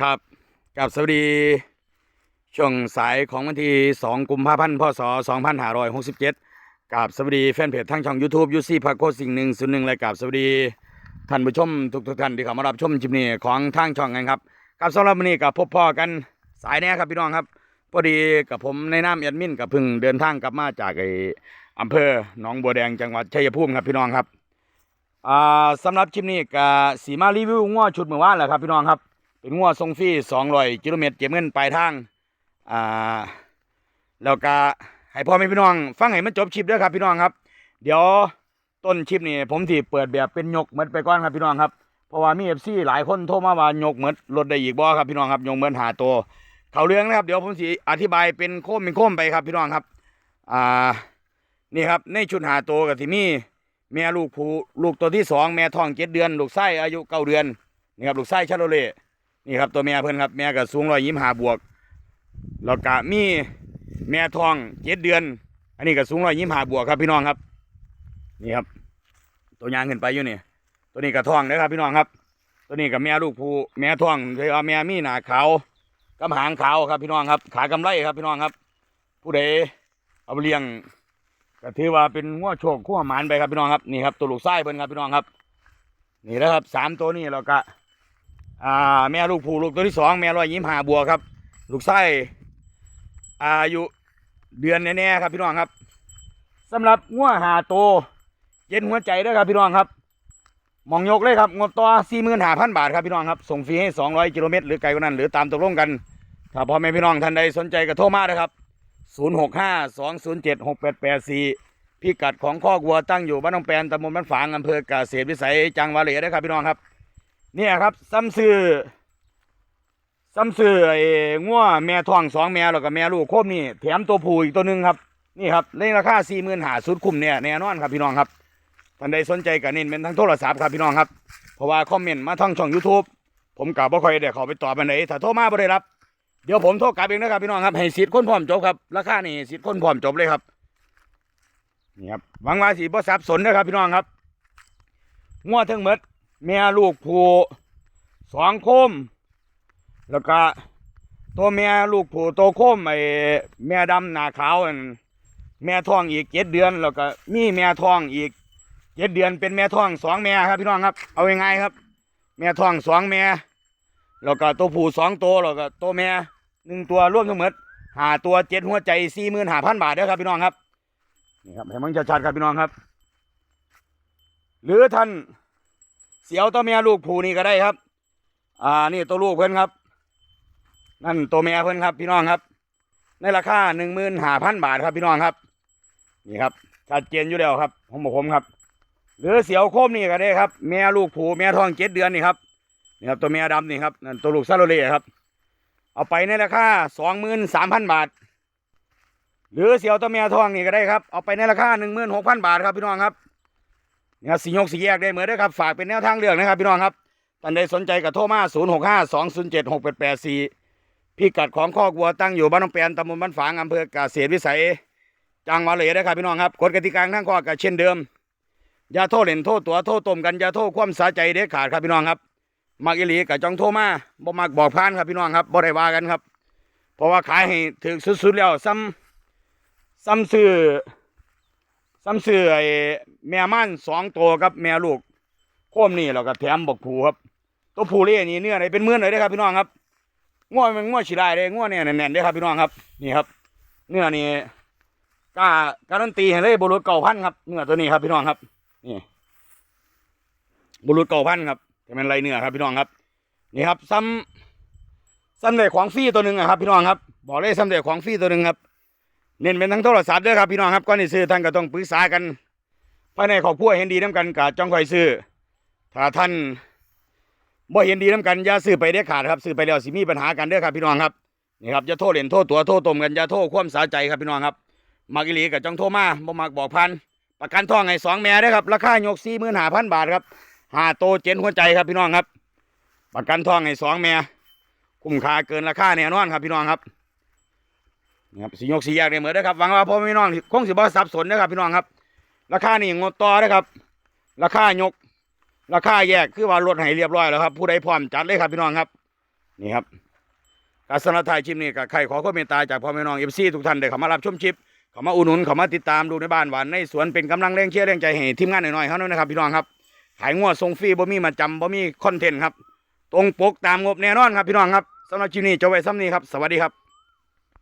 ครับกับสวัสดี ช่วงสายของวันที่ 2 กุมภาพันธ์พศ 2567กับสวัสดีแฟนเพจทางช่อง YouTube ยูซี่พักโคสิ่งหนึ่งศูนย์หนึ่งและกับสวัสดีท่านผู้ชมทุกทุกๆท่านที่เข้ามารับชมคลิปนี้ของทางช่องกันครับกับสำหรับวันนี้กับพบพ่อกันสายแน่ครับพี่น้องครับพอดีกับผมในนามแอดมินกับพึ่งเดินทางกลับมาจากไออำเภอหนองบัวแดงจังหวัดชัยภูมิครับพี่น้องครับอ่าสำหรับคลิปนี้กับสีมารีวิวง้อชุดเมื่อวานแหละครับพี่น้องครับ เป็นงัวทรงฟรี200กิโลเมตรเก็บเงินปลายทางอ่าแล้วก็ให้พ่อแม่พี่น้อง ฟังให้มันจบคลิปด้วยครับพี่น้องครับ เดี๋ยวต้นคลิปนี่ผมที่เปิดแบบเป็นยกเหมือนไปก่อนครับพี่น้องครับเพราะว่ามีเอฟซีหลายคนโทรมาว่ายกเหมือนลดได้อีกบ่ครับพี่น้องครับยกเหมือนหาตัวเขาเรื่องนะครับ เดี๋ยวผมสิอธิบายเป็นโค้มเป็นโค้มไปครับพี่น้องครับอ่านี่ครับในชุดหาตัวกับที่มีแม่ลูกผู้ลูกตัวที่สองแม่ท้องเจ็ดเดือน ลูกไส้อายุเก้าเดือนนี่ครับลูกไส้ชาโลเล่ นี่ครับตัวแม่เพิ่นครับ แม่ก็สูงร้อยยี่ห้าบวกแล้วก็มีแม่ทองเจ็ดเดือน อันนี้ก็สูงร้อยยี่ห้าบวกครับพี่น้องครับ นี่ครับ ตัวยางขึ้นไปอยู่นี่ ตัวนี้ก็ทองนะครับ พี่น้องครับ ตัวนี้กับแม่ลูกผู้แม่ทองเรียว่าแม่มีหนาขาวกำหางขาวครับพี่น้องครับ ขากำไรครับพี่น้องครับ ผู้ใดเอาไปเลี้ยงก็ถือว่าเป็นง้วโชคขั้วหมานไปครับพี่น้องครับนี่ครับตัวลูกไส้เพิ่นครับพี่น้องครับ นี่แล้วครับสามตัวนี้เราก็ อ่าแม่ลูกผูลูกตัวที่สองแม่ร้อยยี่ห้าบัวครับ ลูกไส้อายุเดือนแน่ๆครับพี่น้องครับสำหรับงัวหาโตวเย็นหัวใจด้วยครับพี่น้องครับมองยกเลยครับงบต่อสี่หมื่นห้าพันบาทครับพี่น้องครับส่งฟรีให้สองร้อยกิโลเมตรหรือไกลกว่านั้นหรือตามตกลงกันถ้าพ่อแม่พี่น้องท่านใดสนใจก็โทรมานะครับศูนย์หกห้าสองศูนย์เจ็ดหกแปดแปดสี่พิกัดของข้อกวัวตั้งอยู่บ้านหนองแปนตำบลบ้านฝางอำเภอกเกษรวิสัยจังหวัดเลยนะครับพี่น้องครับ เนี่ยครับซ้ำซื้อซ้ำซื้อไอ้งัวแม่ท้องสองแม่แล้วก็แม่ลูกโคมนี่แถมตัวผู้อีกตัวหนึ่งครับนี่ครับในราคาสี่หมื่นหาสุดคุ้มเนี่ยแน่นอนครับพี่น้องครับท่านใดสนใจก็เน้นเป็นทั้งโทรศัพท์ครับพี่น้องครับเพราะว่าคอมเมนต์มาทางช่อง YouTube ผมกับบ่ค่อยได้เข้าไปตอบอันไหนถ้าโทรมาบ่ได้รับ เดี๋ยวผมโทรกลับเองนะครับพี่น้องครับให้สิทธิ์คนพร้อมจบครับราคานี่สิทธิ์คนพร้อมจบเลยครับนี่ครับหวังว่าสิบ่สับสนนะครับพี่น้องครับงัวทั้งหมด แม่ลูกผู้สองโคม แล้วก็ตัวแม่ลูกผู้ตัวโคมไอ้แม่ดำหน้าขาวอันแม่ท้องอีกเจ็ดเดือน แล้วก็มีแม่ท้องอีกเจ็ดเดือนเป็นแม่ท้องสองแม่ครับพี่น้องครับ เอายังไงครับ แม่ท้องสองแม่แล้วก็ตัวผู้สองตัวแล้วก็ตัวแม่หนึ่งตัวรวมทั้งหมดหาตัวเจ็ดหัวใจสี่หมื่นห้าพันบาทเด้อครับพี่น้องครับนี่ครับให้มันชัดๆครับพี่น้องครับ หรือท่าน เสียวตัวแม่ลูกผูนี่ก็ได้ครับ อ่านี่ตัวลูกเพิ่อนครับ นั่นตัวแม่เพิ่อนครับ พี่น้องครับ ในราคาหนึ่งหมื่นห้าพันบาทครับพี่น้องครับ นี่ครับชัดเจนอยู่แล้วครับผมบอกผมครับ หรือเสียวโคมนี่ก็ได้ครับ แม่ลูกผูแม่ท้องเจ็ดเดือนนี่ครับนี่ครับตัวแม่ดำนี่ครับนั่นตัวลูกซาโลเล่ครับ เอาไปในราคาสองหมื่นสามพันบาท หรือเสียวตัวแม่ท้องนี่ก็ได้ครับ เอาไปในราคาหนึ่งหมื่นหกพันบาทครับพี่น้องครับ เนี่ยสียกสีแยกได้เหมือนได้อครับฝากเป็นแนวทางเลือกนะครับพี่น้องครับท่านใดสนใจกับโทรมา0 6 5 2 0 7 6 8 8 4พิกัดของข้อกวัวตั้งอยู่บ้านน้องแปนตำบลบ้านฝางอำเภอกเกษตรวิสัย จังหวัดเลยนะครับพี่น้องครับกฎกติกาทั้งข้อก็เช่นเดิมอย่าโทษเล่นโทษตัวโทษตมกันอย่าโทษความสาใจเด็ดขาดครับพี่น้องครับมักอิลีกับจองโทรมาบ่มักบอกพานครับพี่น้องครับบ่ได้ว่ากันครับ เพราะว่าขายให้ถึงสุดๆแล้วซ้ำซ้ำซื้อ ซ้ำเสื่อไอแม่ม่านสองตัวกับแม่ลูกโคมนี่แล้วก็แถมบอกผูครับ ตัวผูเล่นี่เนื้อไหนเป็นเมื่อนเลยเด้ครับพี่น้องครับง้วมันง้วฉีลายเลยง้วเนี่ยแน่นๆเด้ครับพี่น้องครับนี่ครับ เนื้อนี่กล้าการันตีให้เลยบุรุษเก่าพันครับเนื้อตัวนี้ครับพี่น้องครับนี่บุรุษเก่าพันครับจะเป็นไรเนื้อครับพี่น้องครับ นี่ครับซ้ำซ้ำเด็ของฟรีตัวหนึ่งครับพี่น้องครับ บอกเลยซ้ำเด็ของฟรีตัวหนึ่งครับ เน้นเป็นทั้งโทรศัพท์ด้วยครับพี่น้องครับก่อนที่ซื้อท่านก็ต้องปรึกษากันภายในครอบครัวเห็นดีน้ำกันกับจ้องคอยซื้อถ้าท่านบ่เห็นดีน้ำกันอย่าซื้อไปเด็ดขาดครับซื้อไปแล้วสิมีปัญหากันเด้อครับพี่น้องครับนี่ครับอย่าโทษเล่นโทษตัวโทษตมกันอย่าโทษความสาใจครับพี่น้องครับมักอีหลีกับจ้องโทรมาบ่มักบอกพันประกันทองให้สองแม่เด้ครับราคายกสี่หมื่นห้าพันบาทครับห้าโตเจนหัวใจครับพี่น้องครับ ประกันทองให้สองแม่คุ้มค่าเกินราคาแน่นอนครับพี่น้องครับ นะครับสียกสีแยกได้เหมือนเด้ครับหวังว่าพ่อแม่พี่น้องคงสิบ่สับสนนะครับพี่น้องครับ ราคานี่งดต่อนะครับ ราคายก ราคาแยกคือว่าลดให้เรียบร้อยแล้วครับ ผู้ใดพร้อมจัดเลยครับพี่น้องครับ นี่ครับการสนับถ่ายชิปนี่กับใครขอความเมตตาจากพ่อแม่น้องเอฟซีทุกท่านเด้อเขามารับชมชิปเขามาอุดหนุนเขามาติดตามดูในบ้านหวานในสวนเป็นกำลังแรงเชียร์แรงใจให้ทีมงานหน่อยๆเขานะครับพี่น้องครับขายงวดส่งฟรีบ่มีมาจำบ่มีคอนเทนต์ครับ ตรงปกตามงบแน่นอนครับพี่น้องครับสำหรับชิปนี้จะไว้ซ้ำนี้ครับ สวัสดีครับ